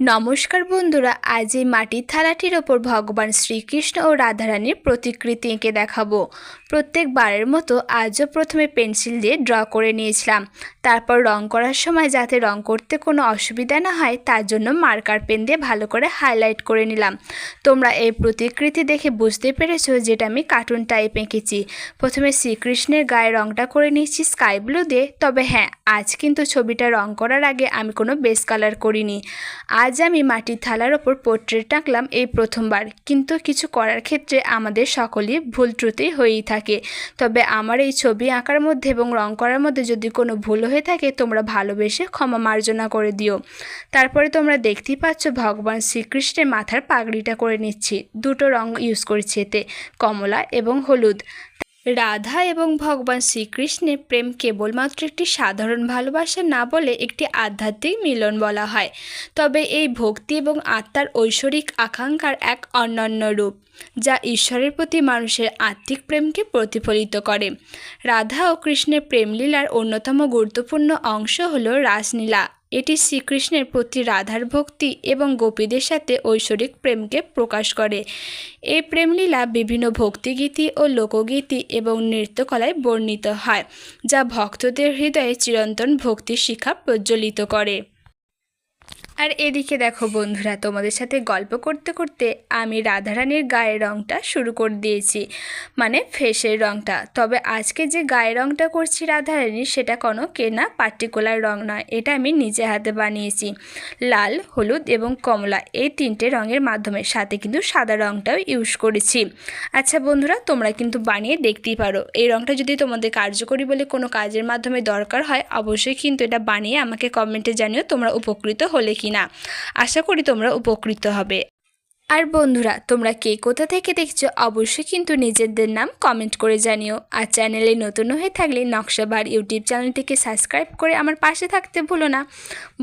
নমস্কার বন্ধুরা আজ এই মাটির থালাটির ওপর ভগবান শ্রীকৃষ্ণ ও রাধারানীর প্রতিকৃতি এঁকে দেখাবো। প্রত্যেকবারের মতো আজও প্রথমে পেন্সিল দিয়ে ড্র করে নিয়েছিলাম। তারপর রং করার সময় যাতে রং করতে কোনো অসুবিধা না হয়, তার জন্য মার্কার পেন দিয়ে ভালো করে হাইলাইট করে নিলাম। তোমরা এই প্রতিকৃতি দেখে বুঝতে পেরেছ যেটা আমি কার্টুন টাইপ এঁকেছি। প্রথমে শ্রীকৃষ্ণের গায়ে রংটা করে নিয়েছি স্কাই ব্লু দিয়ে। তবে হ্যাঁ আজ কিন্তু ছবিটা রং করার আগে আমি কোনো বেস কালার করিনি। আজ আমি মাটির থালার ওপর পোর্ট্রেট আঁকলাম এই প্রথমবার। কিন্তু কিছু করার ক্ষেত্রে আমাদের সকলেই ভুল ত্রুটি হয়েই থাকে। তবে আমার এই ছবি আঁকার মধ্যে এবং রং করার মধ্যে যদি কোনো ভুল হয়ে থাকে, তোমরা ভালোবেসে ক্ষমা মার্জনা করে দিও। তারপরে তোমরা দেখতেই পাচ্ছ, ভগবান শ্রীকৃষ্ণের মাথার পাগড়িটা করে নিচ্ছি। দুটো রং ইউজ করছি এতে, কমলা এবং হলুদ। রাধা এবং ভগবান শ্রীকৃষ্ণের প্রেম কেবলমাত্র একটি সাধারণ ভালোবাসা না বলে একটি আধ্যাত্মিক মিলন বলা হয়। তবে এই ভক্তি এবং আত্মার ঐশ্বরিক আকাঙ্ক্ষার এক অনন্য রূপ, যা ঈশ্বরের প্রতি মানুষের আত্মিক প্রেমকে প্রতিফলিত করে। রাধা ও কৃষ্ণের প্রেমলীলার অন্যতম গুরুত্বপূর্ণ অংশ হল রাসলীলা। এটি শ্রীকৃষ্ণের প্রতি রাধার ভক্তি এবং গোপীদের সাথে ঐশ্বরিক প্রেমকে প্রকাশ করে। এই প্রেমলীলা বিভিন্ন ভক্তিগীতি ও লোকগীতি এবং নৃত্যকলায় বর্ণিত হয়, যা ভক্তদের হৃদয়ে চিরন্তন ভক্তির শিক্ষা প্রজ্বলিত করে। আর এদিকে দেখো বন্ধুরা, তোমাদের সাথে গল্প করতে করতে আমি রাধারানীর গায়ের রঙটা শুরু করে দিয়েছি। মানে ফেসের রঙটা তবে আজকে যে গায়ের রঙটা করছি রাধারানীর সেটা কোনো কেনা পার্টিকুলার রঙ নয়। এটা আমি নিজে হাতে বানিয়েছি। লাল, হলুদ এবং কমলা এই তিনটে রঙের মাধ্যমে। সাথে কিন্তু সাদা রঙটাও ইউজ করেছি। আচ্ছা বন্ধুরা, তোমরা কিন্তু বানিয়ে দেখতেই পারো। এই রঙটা যদি তোমাদের কার্যকরী বলে কোনো কাজের মাধ্যমে দরকার হয়, অবশ্যই কিন্তু এটা বানিয়ে আমাকে কমেন্টে জানিও। তোমরা উপকৃত হলে কিনা। আশা করি তোমরা উপকৃত হবে। আর বন্ধুরা, তোমরা কে কোথা থেকে দেখছ অবশ্যই কিন্তু নিজেদের নাম কমেন্ট করে জানিও। আর চ্যানেলে নতুন হয়ে থাকলে নকশাবার ইউটিউব চ্যানেলটিকে সাবস্ক্রাইব করে আমার পাশে থাকতে ভুলো না।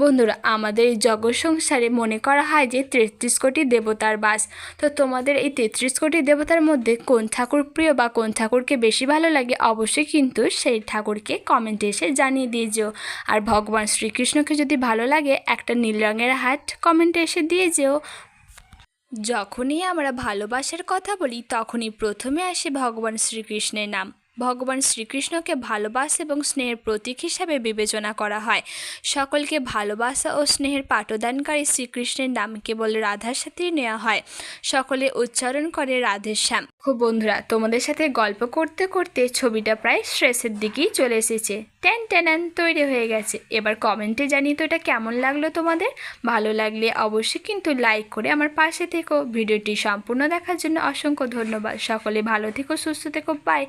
বন্ধুরা, আমাদের এই জগৎ সংসারে মনে করা হয় যে তেত্রিশ কোটি দেবতার বাস। তো তোমাদের এই তেত্রিশ কোটি দেবতার মধ্যে কোন ঠাকুর প্রিয় বা কোন ঠাকুরকে বেশি ভালো লাগে অবশ্যই কিন্তু সেই ঠাকুরকে কমেন্টে এসে জানিয়ে দিয়ে যেও। আর ভগবান শ্রীকৃষ্ণকে যদি ভালো লাগে, একটা নীল রঙের হাট কমেন্টে এসে দিয়ে যেও। যখনই আমরা ভালোবাসার কথা বলি তখনই প্রথমে আসে ভগবান শ্রীকৃষ্ণের নাম। ভগবান শ্রীকৃষ্ণকে ভালোবাসা এবং স্নেহের প্রতীক হিসাবে বিবেচনা করা হয়। সকলকে ভালোবাসা ও স্নেহের পাঠদানকারী শ্রীকৃষ্ণের নাম কেবল রাধার সাথেই নেওয়া হয়। সকলে উচ্চারণ করে রাধের শ্যাম। খুব বন্ধুরা, তোমাদের সাথে গল্প করতে করতে ছবিটা প্রায় শেষের দিকেই চলে এসেছে। টেন টেনান তৈরি হয়ে গেছে। এবার কমেন্টে জানিয়ে তো এটা কেমন লাগল তোমাদের? ভালো লাগলে অবশ্যই কিন্তু লাইক করে আমার পাশে থেকো। ভিডিওটি সম্পূর্ণ দেখার জন্য অসংখ্য ধন্যবাদ। সকলে ভালো থেকো, সুস্থ থেকো বাই